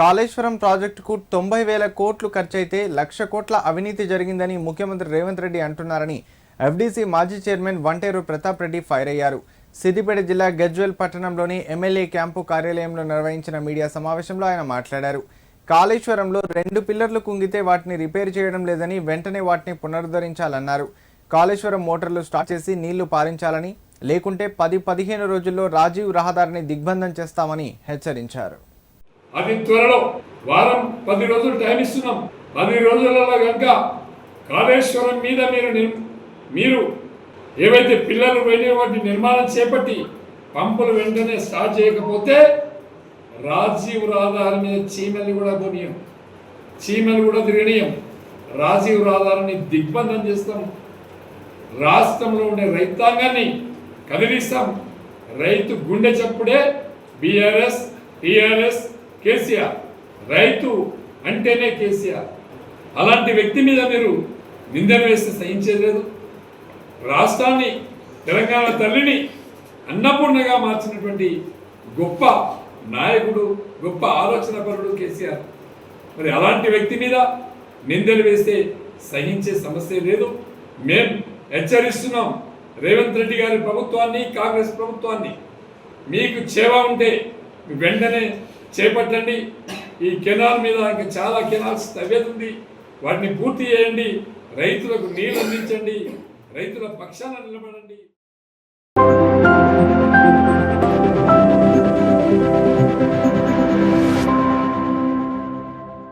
కాళేశ్వరం ప్రాజెక్టుకు తొంభై వేల కోట్లు ఖర్చయితే లక్ష కోట్ల అవినీతి జరిగిందని ముఖ్యమంత్రి రేవంత్ రెడ్డి అంటున్నారని ఎఫ్డీసీ మాజీ చైర్మన్ వంటేరు ప్రతాప్ రెడ్డి ఫైర్ అయ్యారు సిద్దిపేట జిల్లా గజ్వెల్ పట్టణంలోని ఎమ్మెల్యే క్యాంపు కార్యాలయంలో నిర్వహించిన మీడియా సమావేశంలో ఆయన మాట్లాడారు. కాళేశ్వరంలో రెండు పిల్లర్లు కుంగితే వాటిని రిపేర్ చేయడం లేదని వెంటనే వాటిని పునరుద్ధరించాలన్నారు. కాళేశ్వరం మోటార్లు స్టార్ట్ చేసి నీళ్ళు పారించాలని లేకుంటే పది పదిహేను రోజుల్లో రాజీవ్ రహదారిని దిగ్బంధం చేస్తామని హెచ్చరించారు. అది త్వరలో వారం పది రోజులు టైం ఇస్తున్నాం. పది రోజులలో కనుక కాళేశ్వరం మీద మీరు మీరు ఏవైతే పిల్లలు వెళ్ళే వాటి నిర్మాణం చేపట్టి పంపులు వెంటనే స్టార్ట్ చేయకపోతే రాజీవ్ రహదారి మీద చీమలు కూడా కొనియం. చీమలు కూడా తిరగనీయం. రాజీవ్ రహదారిని దిగ్బంధం చేస్తాం. రాష్ట్రంలో ఉండే రైతాంగాన్ని కదిలిస్తాం. రైతు గుండె చప్పుడే బీఆర్ఎస్ టీఆర్ఎస్ కేసీఆర్ రైతు అంటేనే కేసీఆర్. అలాంటి వ్యక్తి మీద మీరు నిందన వేస్తే సహించలేదు. లేదు రాష్ట్రాన్ని తెలంగాణ తల్లిని అన్నపూర్ణగా మార్చినటువంటి గొప్ప నాయకుడు గొప్ప ఆలోచనపరుడు కేసీఆర్. మరి అలాంటి వ్యక్తి మీద నిందలు వేస్తే సహించే సమస్య లేదు. మేం హెచ్చరిస్తున్నాం రేవంత్ రెడ్డి గారి ప్రభుత్వాన్ని కాంగ్రెస్ ప్రభుత్వాన్ని. మీకు చేవ ఉంటే వెంటనే చేపట్టండి. ఈ కెనాల్ మీద ఇంకా చాలా కెనాల్స్ తవ్వేది వాటిని పూర్తి చేయండి. రైతులకు నీళ్ళు అందించండి. రైతుల పక్షాన నిలబడండి.